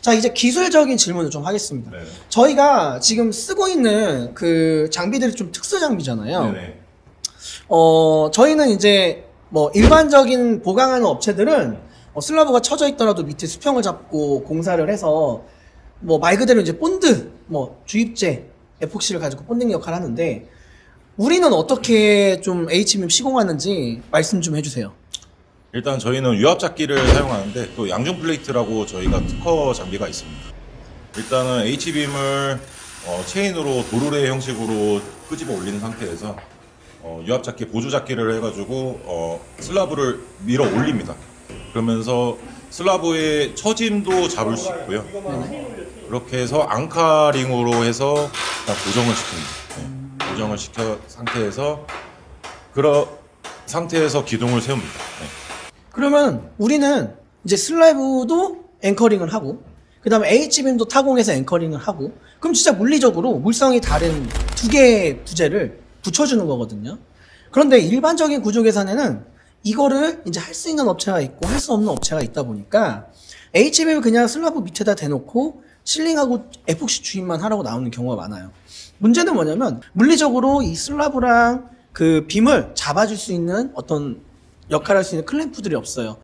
자, 이제 기술적인 질문을 좀 하겠습니다. 네. 저희가 지금 쓰고 있는 그 장비들이 좀 특수 장비잖아요. 네네. 어, 저희는 이제 뭐 일반적인 보강하는 업체들은 어, 슬라브가 쳐져 있더라도 밑에 수평을 잡고 공사를 해서 뭐 말 그대로 이제 본드, 뭐 주입제, 에폭시를 가지고 본딩 역할을 하는데 우리는 어떻게 좀 HBM 시공하는지 말씀 좀 해주세요. 일단 저희는 유압잡기를 사용하는데 또 양중 플레이트라고 저희가 특허 장비가 있습니다. 일단은 H빔을 어, 체인으로 도르래 형식으로 끄집어 올리는 상태에서 어, 유압잡기 보조잡기를 해가지고 어, 슬라브를 밀어 올립니다. 그러면서 슬라브의 처짐도 잡을 수 있고요. 그렇게 해서 앙카링으로 해서 고정을 시킵니다. 네. 고정을 시켜 상태에서 그런 상태에서 기둥을 세웁니다. 네. 그러면 우리는 이제 슬라이브도 앵커링을 하고 그 다음에 H빔도 타공해서 앵커링을 하고 그럼 진짜 물리적으로 물성이 다른 두 개의 부재를 붙여주는 거거든요. 그런데 일반적인 구조 계산에는 이거를 이제 할 수 있는 업체가 있고 할 수 없는 업체가 있다 보니까 H빔을 그냥 슬라브 밑에다 대놓고 실링하고 에폭시 주입만 하라고 나오는 경우가 많아요. 문제는 뭐냐면 물리적으로 이 슬라브랑 그 빔을 잡아줄 수 있는 어떤 역할을 할 수 있는 클램프들이 없어요.